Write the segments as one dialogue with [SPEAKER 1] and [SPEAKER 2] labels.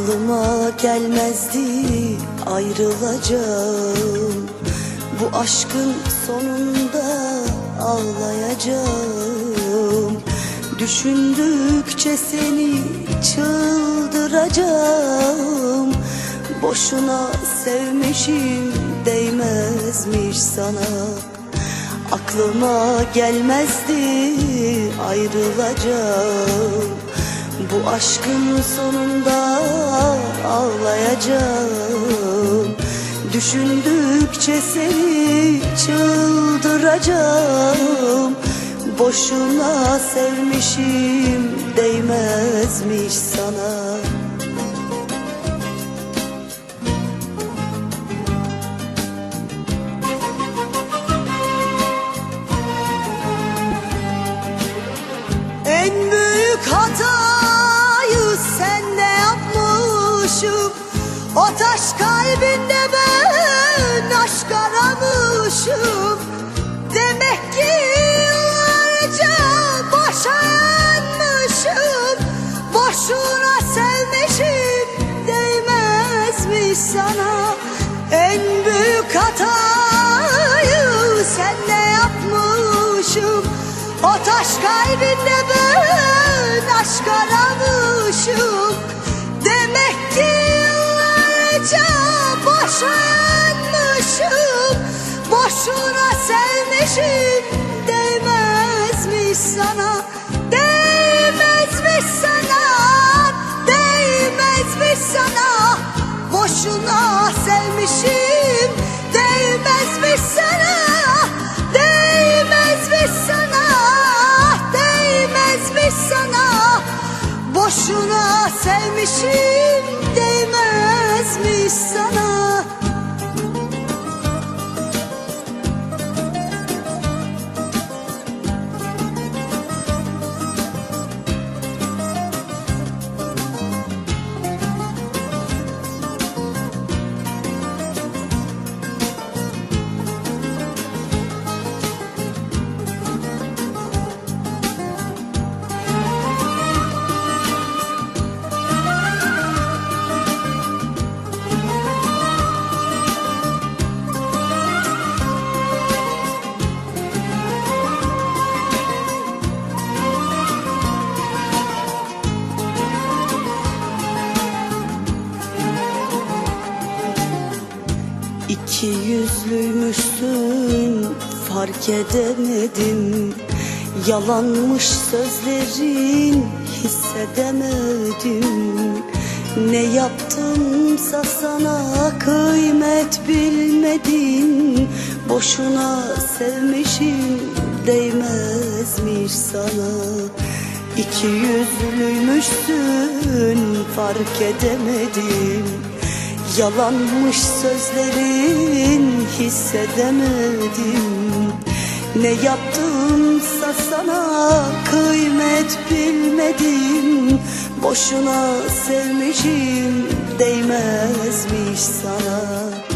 [SPEAKER 1] Aklıma gelmezdi ayrılacağım. Bu aşkın sonunda ağlayacağım. Düşündükçe seni çıldıracağım. Boşuna sevmişim değmezmiş sana. Aklıma gelmezdi ayrılacağım Bu aşkın sonunda ağlayacağım. Düşündükçe seni çıldıracağım. Boşuna sevmişim değmezmiş sana O taş kalbinde ben aşk aramışım. Demek ki yıllarca boşa yanmışım Boşuna sevmişim değmezmiş sana. En büyük hatayı senle yapmışım. O taş kalbinde ben aşk aramışım Boşuna sevmişim değmezmiş sana. Değmezmiş sana Değmezmiş sana. Boşuna sevmişim Değmezmiş sana. Değmezmiş sana Değmezmiş sana. Boşuna sevmişim İki yüzlüymüşsün fark edemedim. Yalanmış sözlerin hissedemedim. Ne yaptımsa sana kıymet bilmedin. Boşuna sevmişim değmezmiş sana. İki yüzlüymüşsün fark edemedim Yalanmış sözlerin hissedemedim. Ne yaptımsa sana kıymet bilmedim. Boşuna sevmişim değmezmiş sana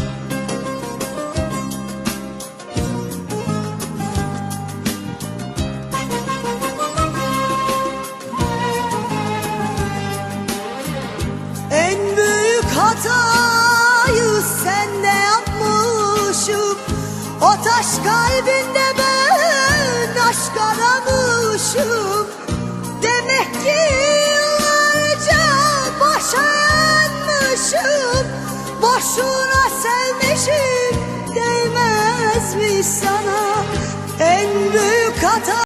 [SPEAKER 1] O taş kalbinde ben aşk aramışım. Demek ki yıllarca boşa yanmışım Boşuna sevmişim değmezmiş sana. En büyük hata